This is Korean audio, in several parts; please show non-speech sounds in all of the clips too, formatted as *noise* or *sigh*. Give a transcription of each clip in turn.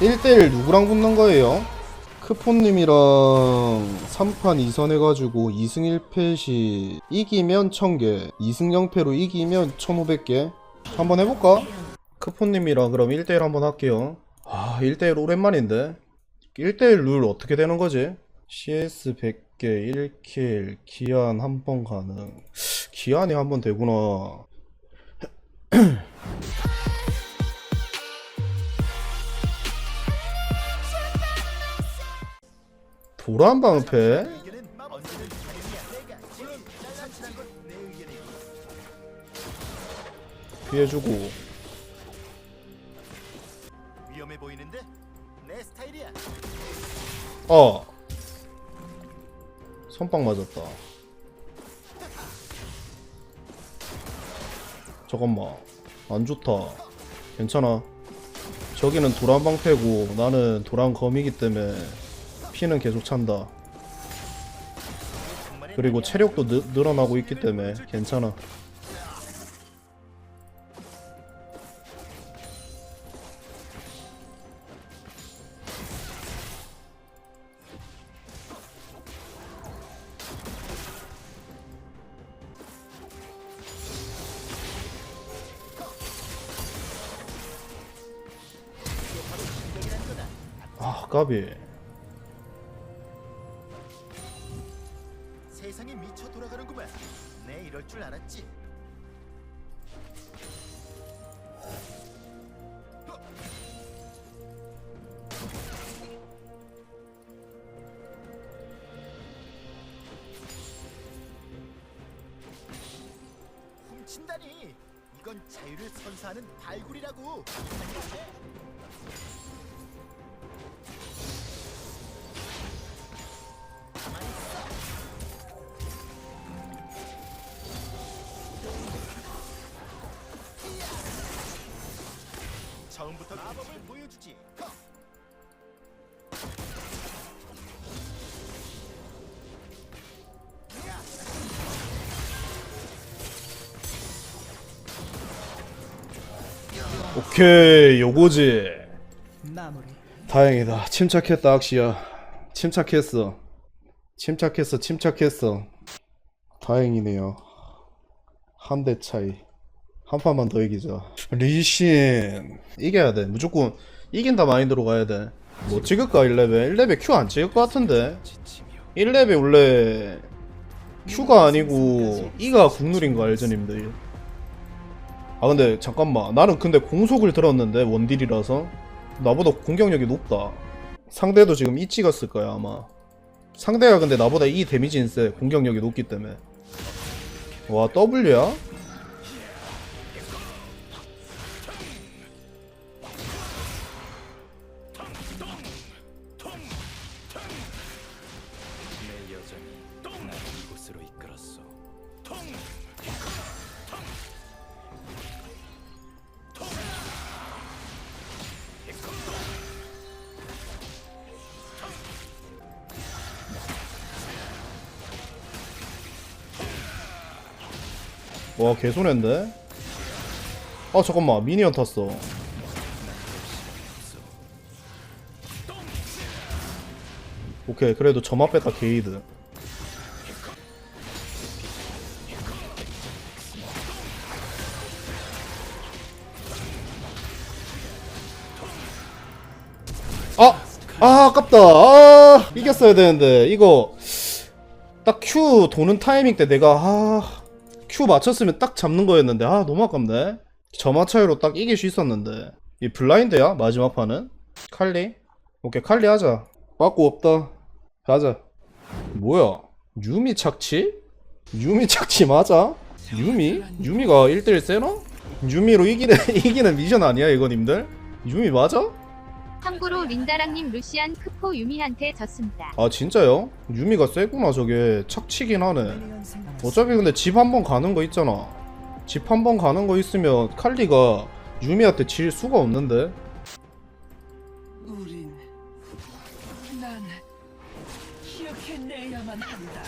1대1 누구랑 붙는 거예요? 크폰님이랑 3판 2선 해가지고 2승 1패시 이기면 1000개 2승 0패로 이기면 1500개 한번 해볼까? 크폰님이랑 그럼 1대1 한번 할게요 아 1대1 오랜만인데 1대1 룰 어떻게 되는 거지? CS 100개 1킬 기한 한 번 가능 기한이 한 번 되구나 *clears throat* 도란 방패? 피해주고. 어. 선빵 맞았다. 잠깐만. 안 좋다. 괜찮아. 저기는 도란 방패고 나는 도란 검이기 때문에 피는 계속 찬다. 그리고 체력도 느, 늘어나고 있기 때문에 괜찮아. 아 까비 줄 알았지. 훔친다니. 이건 자유를 선사하는 발굴이라고. 주지. 오케이 요거지 마무리. 다행이다. 침착했다, 악시야. 침착했어. 침착했어, 침착했어. 다행이네요. 한 대 차이. 한 판만 더 이기자. 리신. 이겨야 돼. 무조건 이긴다 마인드로 가야 돼. 뭐 찍을까, 1레벨? 1레벨 Q 안 찍을 것 같은데? 1레벨 원래 Q가 아니고 E가 국룰인 거 알죠, 님들? 아, 근데 잠깐만. 나는 근데 공속을 들었는데, 원딜이라서. 나보다 공격력이 높다. 상대도 지금 이 찍었을 거야 아마. 상대가 근데 나보다 이 데미지는 세. 공격력이 높기 때문에. 와 W야? 와 개손해인데? 아 잠깐만 미니언 탔어. 오케이 그래도 점화 뺐다 게이드. 아! 아 아깝다 아 이겼어야 되는데 이거 딱 Q 도는 타이밍 때 내가 아 Q 맞췄으면 딱 잡는 거였는데 아 너무 아깝네 점화 차이로 딱 이길 수 있었는데 이 블라인드야 마지막 판은 칼리 오케이 칼리 하자 빠꾸 없다 가자 뭐야 유미 착취? 유미 착취 맞아? 유미? 유미가 1대1 세나? 유미로 이기는, *laughs* 이기는 미션 아니야 이거 님들? 유미 맞아? 참고로 린다랑님 루시안 크포 유미한테 졌습니다. 아 진짜요? 유미가 세구나 저게 착취긴 하네 어차피 근데 집 한 번 가는 거 있잖아 집 한 번 가는 거 있으면 칼리가 유미한테 질 수가 없는데 우린 난 기억해내야만 한다.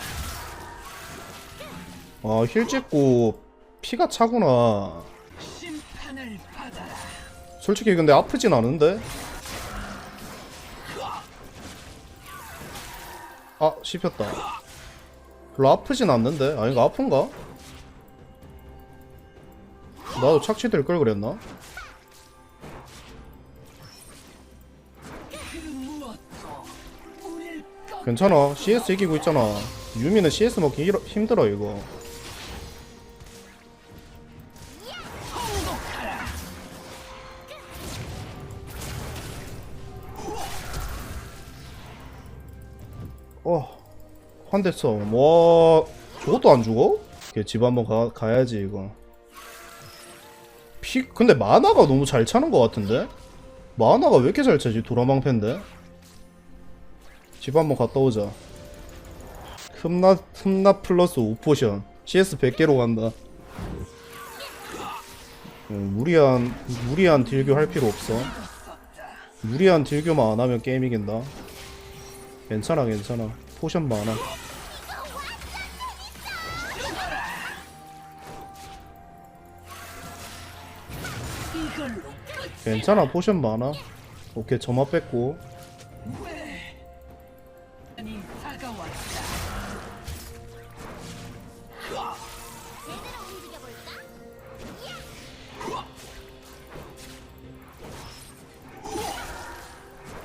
아 힐 찍고 피가 차구나 심판을 받아라. 솔직히 근데 아프진 않은데 아 씹혔다. 별로 아프진 않는데? 아닌가? 아픈가? 나도 착취될 걸 그랬나? 괜찮아. CS 이기고 있잖아. 유미는 CS 먹기 힘들어- 이거 어, 써. 와, 저것도 안 죽어? 걔 집 한번 가, 가야지, 이거. 피, 근데 마나가 너무 잘 차는 것 같은데? 마나가 왜 이렇게 잘 차지? 도라망패인데? 집 한번 갔다 오자. 흠나, 흠나 플러스 5포션. CS 100개로 간다. 음, 무리한, 무리한 딜교 할 필요 없어. 무리한 딜교만 안 하면 게임 이긴다. 괜찮아 괜찮아. 포션 많아. 괜찮아 포션 많아. 오케이 점화 뺐고.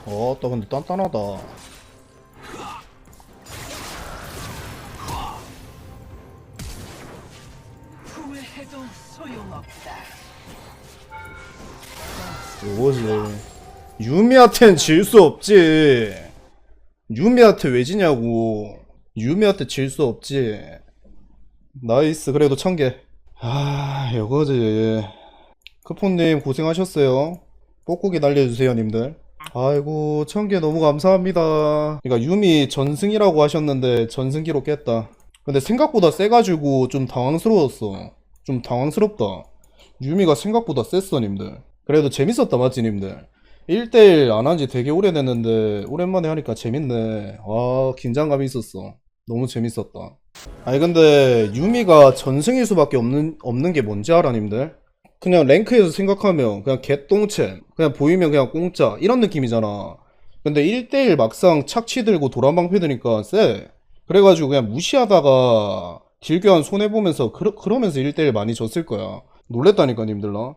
어따 근데 단단하다 요거지 유미한텐 질수 없지. 유미한테 왜 지냐고. 유미한테 질 수 없지. 나이스 그래도 천 개. 아 요거지. 크폰님 고생하셨어요. 뽁뽁이 날려주세요 님들. 아이고 천 개 너무 감사합니다. 그러니까 유미 전승이라고 하셨는데 전승기로 깼다. 근데 생각보다 세가지고 좀 당황스러웠어 좀 당황스럽다. 유미가 생각보다 셌어 님들. 그래도 재밌었다 맞지 님들? 1대1 안 한 지 되게 오래됐는데 오랜만에 하니까 재밌네. 와 긴장감이 있었어. 너무 재밌었다. 아니 근데 유미가 전승일 수밖에 없는 없는 게 뭔지 알아 님들? 그냥 랭크에서 생각하면 그냥 개똥챔 그냥 보이면 그냥 공짜 이런 느낌이잖아. 근데 1대1 막상 착취 들고 도란방패 드니까 쎄. 그래가지고 그냥 무시하다가 딜교환 손해보면서 그러, 그러면서 1대1 많이 졌을 거야. 놀랬다니까 님들 나